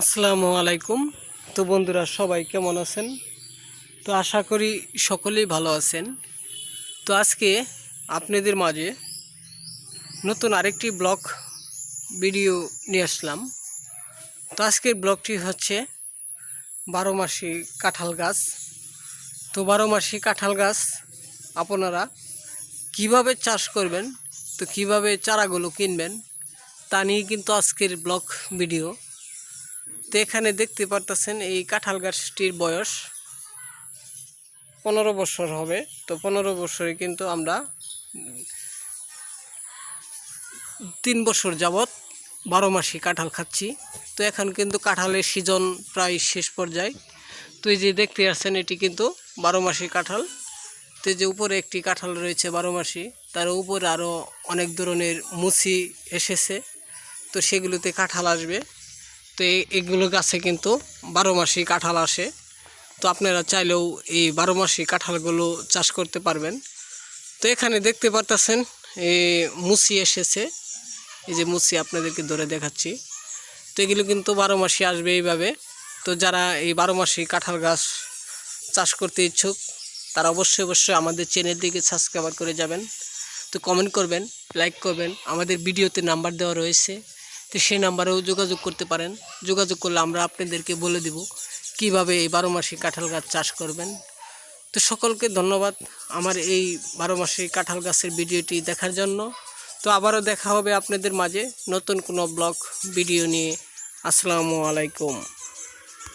আসসালামু আলাইকুম। তো বন্ধুরা, সবাই কেমন আছেন? তো আশা করি সকলেই ভালো আছেন। তো আজকে আপনাদের মাঝে নতুন আরেকটি ব্লগ ভিডিও নিয়ে আসলাম। তো আজকের ব্লগটি হচ্ছে বারো মাসি কাঁঠাল গাছ। তো বারো মাসি কাঁঠাল গাছ, আপনারা কীভাবে চাষ করবেন, তো কীভাবে চারাগুলো কিনবেন, তা নিয়ে কিন্তু আজকের ব্লগ ভিডিও। তো এখানে দেখতে পারতেছেন এই কাঁঠাল গাছটির বয়স পনেরো বছর হবে। তো পনেরো বছরে কিন্তু আমরা তিন বছর যাবৎ বারো মাসি কাঁঠাল খাচ্ছি। তো এখন কিন্তু কাঁঠালের সিজন প্রায় শেষ পর্যায়ে। তো এই যে দেখতে আসছেন এটি কিন্তু বারো মাসি কাঁঠাল। তো যে উপরে একটি কাঁঠাল রয়েছে বারো মাসি, তার উপরে আরও অনেক ধরনের মুচি এসেছে। তো সেগুলোতে কাঁঠাল আসবে। তো এগুলো গাছে কিন্তু বারো মাসি কাঁঠাল আসে। তো আপনারা চাইলেও এই বারো মাসি কাঁঠালগুলো চাষ করতে পারবেন। তো এখানে দেখতে পারতেছেন এই মুসি এসেছে। এই যে মুসি আপনাদেরকে ধরে দেখাচ্ছি। তো এগুলো কিন্তু বারো মাসি আসবে এইভাবে। তো যারা এই বারো মাসি কাঁঠাল গাছ চাষ করতে ইচ্ছুক, তারা অবশ্যই অবশ্যই আমাদের চ্যানেলটিকে সাবস্ক্রাইব করে যাবেন। তো কমেন্ট করবেন লাইক করবেন। আমাদের ভিডিওতে নাম্বার দেওয়া রয়েছে। তো সেই নাম্বারেও যোগাযোগ করতে পারেন। যোগাযোগ করলে আমরা আপনাদেরকে বলে দেব কীভাবে এই বারো মাসে কাঁঠাল গাছ চাষ করবেন। তো সকলকে ধন্যবাদ আমার এই বারো মাসে কাঁঠাল গাছের ভিডিওটি দেখার জন্য। তো আবারও দেখা হবে আপনাদের মাঝে নতুন কোনো ব্লগ, ভিডিও নিয়ে। আসসালামু আলাইকুম।